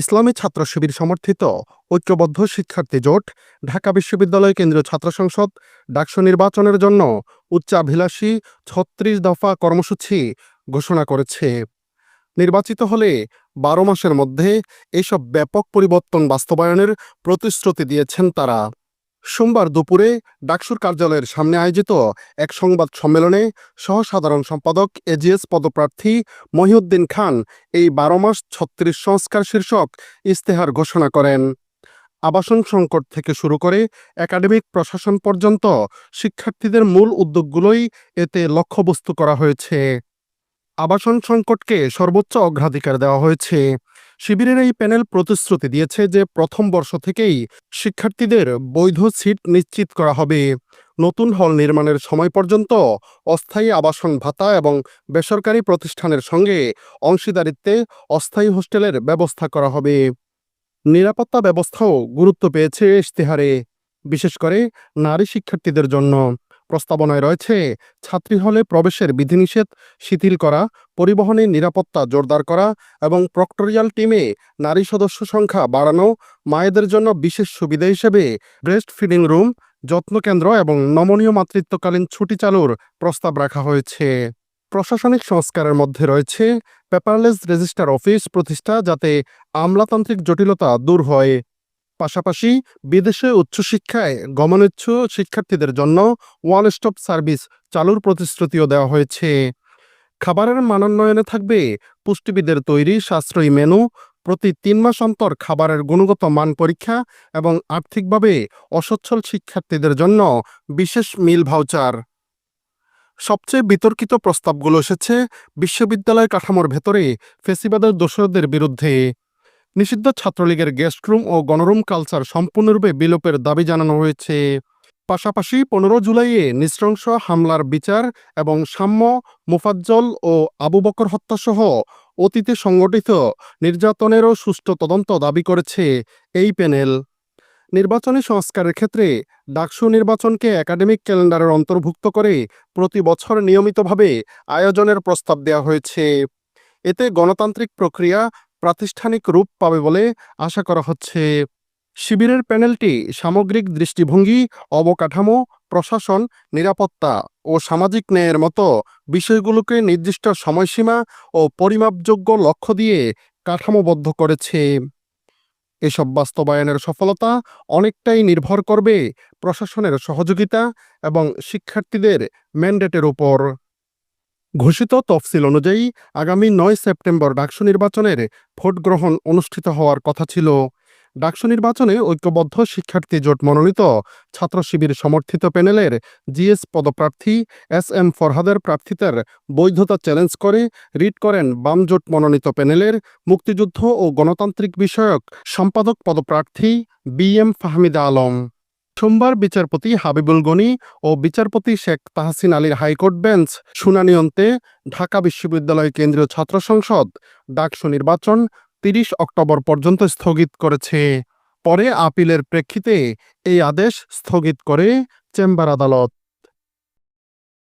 ইসলামী ছাত্র শিবির সমর্থিত ঐক্যবদ্ধ শিক্ষার্থী জোট, ঢাকা বিশ্ববিদ্যালয় কেন্দ্রীয় ছাত্র সংসদ, ডাকসু নির্বাচনের জন্য উচ্চাভিলাষী ছত্রিশ দফা কর্মসূচি ঘোষণা করেছে। নির্বাচিত হলে বারো মাসের মধ্যে এসব ব্যাপক পরিবর্তন বাস্তবায়নের প্রতিশ্রুতি দিয়েছেন তারা। সোমবার দুপুরে ডাকসুর কার্যালয়ের সামনে আয়োজিত এক সংবাদ সম্মেলনে সহসাধারণ সম্পাদক এজিএস পদপ্রার্থী মহিউদ্দিন খান এই বারো মাস ছত্রিশ সংস্কার শীর্ষক ইস্তেহার ঘোষণা করেন। আবাসন সংকট থেকে শুরু করে একাডেমিক প্রশাসন পর্যন্ত শিক্ষার্থীদের মূল উদ্যোগগুলোই এতে লক্ষ্যবস্তু করা হয়েছে। আবাসন সংকটকে সর্বোচ্চ অগ্রাধিকার দেওয়া হয়েছে। শিবিরের এই প্যানেল প্রতিশ্রুতি দিয়েছে যে প্রথম বর্ষ থেকেই শিক্ষার্থীদের বৈধ সিট নিশ্চিত করা হবে। নতুন হল নির্মাণের সময় পর্যন্ত অস্থায়ী আবাসন ভাতা এবং বেসরকারি প্রতিষ্ঠানের সঙ্গে অংশীদারিত্বে অস্থায়ী হোস্টেলের ব্যবস্থা করা হবে। নিরাপত্তা ব্যবস্থাও গুরুত্ব পেয়েছে ইশতেহারে, বিশেষ করে নারী শিক্ষার্থীদের জন্য। প্রস্তাবনায় রয়েছে, ছাত্রী হলে প্রবেশের বিধিনিষেধ, শিথিল করা পরিবহনের নিরাপত্তা জোরদার করা এবং প্রক্টোরিয়াল টিমে নারী সদস্য সংখ্যা বাড়ানো, মায়েদের জন্য বিশেষ সুবিধা হিসেবে ব্রেস্ট ফিডিং রুম, যত্ন কেন্দ্র এবং নমনীয় মাতৃত্বকালীন ছুটি চালুর প্রস্তাব রাখা হয়েছে। প্রশাসনিক সংস্কারের মধ্যে রয়েছে, পেপারলেস রেজিস্টার অফিস প্রতিষ্ঠা যাতে আমলাতান্ত্রিক জটিলতা দূর হয়। পাশাপাশি বিদেশে উচ্চশিক্ষায় গমনেচ্ছু শিক্ষার্থীদের জন্য ওয়ান স্টপ সার্ভিস চালুর প্রতিশ্রুতিও দেওয়া হয়েছে। খাবারের মানোন্নয়নে থাকবে পুষ্টিবিদের তৈরি সাশ্রয়ী মেনু, প্রতি তিন মাস অন্তর খাবারের গুণগত মান পরীক্ষা এবং আর্থিকভাবে অসচ্ছল শিক্ষার্থীদের জন্য বিশেষ মিল ভাউচার। সবচেয়ে বিতর্কিত প্রস্তাবগুলো এসেছে বিশ্ববিদ্যালয় কাঠামোর ভেতরে ফেসিবাদের দোষরদের বিরুদ্ধে। নিষিদ্ধ ছাত্রলীগের গেস্ট রুম ও গণরুম কালচার সম্পূর্ণরূপে বিলোপের দাবি জানানো হয়েছে। পাশাপাশি পনেরো জুলাইয়ে নৃশংস হামলার বিচার এবং সাম্য, মোফাজ্জল ও আবু বকর হত্যাসহ অতীতে সংগঠিত নির্যাতনেরও সুষ্ঠু তদন্ত দাবি করেছে এই প্যানেল। নির্বাচনী সংস্কারের ক্ষেত্রে ডাকসু নির্বাচনকে একাডেমিক ক্যালেন্ডারের অন্তর্ভুক্ত করে প্রতি বছর নিয়মিতভাবে আয়োজনের প্রস্তাব দেওয়া হয়েছে। এতে গণতান্ত্রিক প্রক্রিয়া প্রাতিষ্ঠানিক রূপ পাবে বলে আশা করা হচ্ছে। শিবিরের প্যানেলটি সামগ্রিক দৃষ্টিভঙ্গি, অবকাঠামো, প্রশাসন, নিরাপত্তা ও সামাজিক ন্যায়ের মতো বিষয়গুলোকে নির্দিষ্ট সময়সীমা ও পরিমাপযোগ্য লক্ষ্য দিয়ে কাঠামোবদ্ধ করেছে। এসব বাস্তবায়নের সফলতা অনেকটাই নির্ভর করবে প্রশাসনের সহযোগিতা এবং শিক্ষার্থীদের ম্যান্ডেটের উপর। ঘোষিত তফসিল অনুযায়ী, আগামী নয় সেপ্টেম্বর ডাকসু নির্বাচনের ভোট গ্রহণ অনুষ্ঠিত হওয়ার কথা ছিল। ডাকসু নির্বাচনে ঐক্যবদ্ধ শিক্ষার্থী জোট মনোনীত ছাত্র শিবির সমর্থিত প্যানেলের জিএস পদপ্রার্থী এস এম ফরহাদের প্রার্থিতার বৈধতা চ্যালেঞ্জ করে রিট করেন বাম জোট মনোনীত প্যানেলের মুক্তিযুদ্ধ ও গণতান্ত্রিক বিষয়ক সম্পাদক পদপ্রার্থী বি এম ফাহমিদা আলম। সোমবার বিচারপতি হাবিবুল গনি ও বিচারপতি শেখ তাহসিন আলীর হাইকোর্ট বেঞ্চ শুনানি অন্তে ঢাকা বিশ্ববিদ্যালয় কেন্দ্রীয় ছাত্র সংসদ ডাকসু নির্বাচন তিরিশ অক্টোবর পর্যন্ত স্থগিত করেছে। পরে আপিলের প্রেক্ষিতে এই আদেশ স্থগিত করে চেম্বার আদালত।